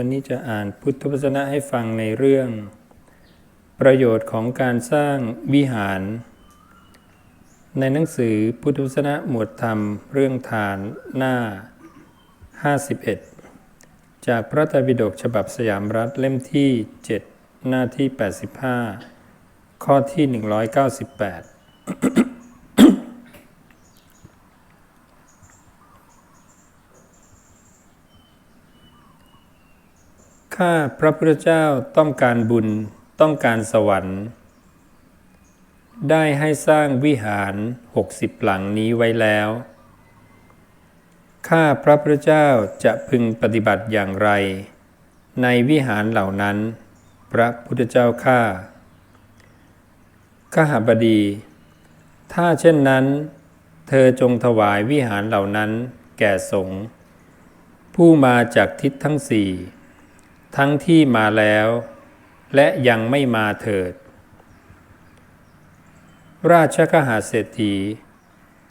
วันนี้จะอ่านพุทธพจนะให้ฟังในเรื่อง ประโยชน์ของการสร้างวิหาร ในหนังสือพุทธพจนะหมวดธรรมเรื่องทานหน้า 51 จากพระไตรปิฎกฉบับสยามรัฐเล่มที่ 7 หน้าที่ 85 ข้อที่ 198 ข้าพระพุทธเจ้าต้องการบุญต้องการสวรรค์ ได้ให้สร้างวิหารหกสิบหลังนี้ไว้แล้ว ข้าพระพุทธเจ้าจะพึงปฏิบัติอย่างไร ในวิหารเหล่านั้น พระพุทธเจ้าข้าข้าหบดี ถ้าเช่นนั้น เธอจงถวายวิหารเหล่านั้นแก่สงฆ์ผู้มาจากทิศทั้งสี่ ทั้งที่มาแล้ว และยังไม่มาเถิด ราชกหาเศรษฐี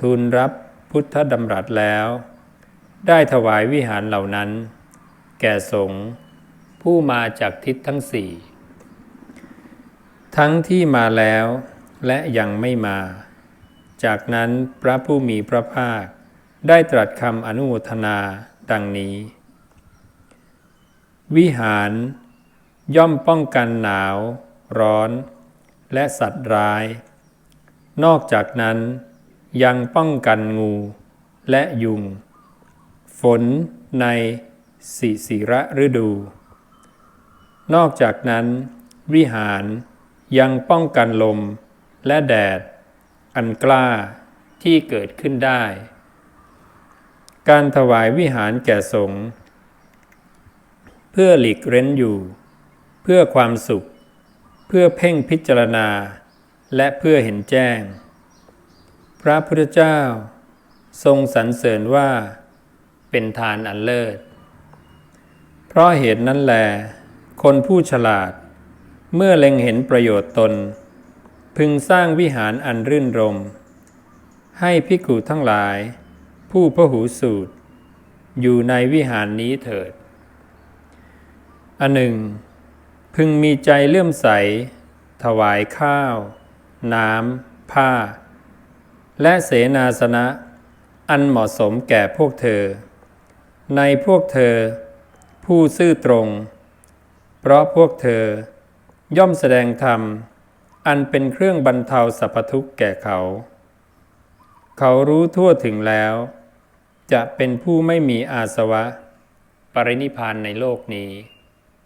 ทูลรับพุทธดำรัสแล้ว ได้ถวายวิหารเหล่านั้น แก่สงฆ์ผู้มาจากทิศทั้งสี่ ทั้งที่มาแล้วและยังไม่มา จากนั้นพระผู้มีพระภาคได้ตรัสคำอนุโมทนาดังนี้ วิหาร ย่อมป้องกันหนาว ร้อน และสัตว์ร้าย นอกจากนั้นยังป้องกันงูและยุง ฝนในสิสิระฤดู นอกจากนั้น วิหารยังป้องกันลมและแดด อันกล้าที่เกิดขึ้นได้ การถวายวิหารแก่สงฆ์ เพื่อหลีกเร้นอยู่ เพื่อความสุข เพื่อเพ่งพิจารณา และเพื่อเห็นแจ้ง พระพุทธเจ้า ทรงสรรเสริญว่า เป็นทานอันเลิศ เพราะเหตุนั้นแลคนผู้ฉลาด เมื่อเล็งเห็นประโยชน์ตน พึงสร้างวิหารอันรื่นรม ให้พิกุทั้งหลาย ผู้พหูสูตร อยู่ในวิหารนี้เถิด อันหนึ่ง พึงมีใจเลื่อมใส ถวายข้าว น้ำ ผ้า และเสนาสนะ อันเหมาะสมแก่พวกเธอ ในพวกเธอ ผู้ซื่อตรง เพราะพวกเธอย่อมแสดงธรรม อันเป็นเครื่องบรรเทาสรรพทุกข์แก่เขา เขารู้ทั่วถึงแล้ว จะเป็นผู้ไม่มีอาสวะ ปรินิพพานในโลกนี้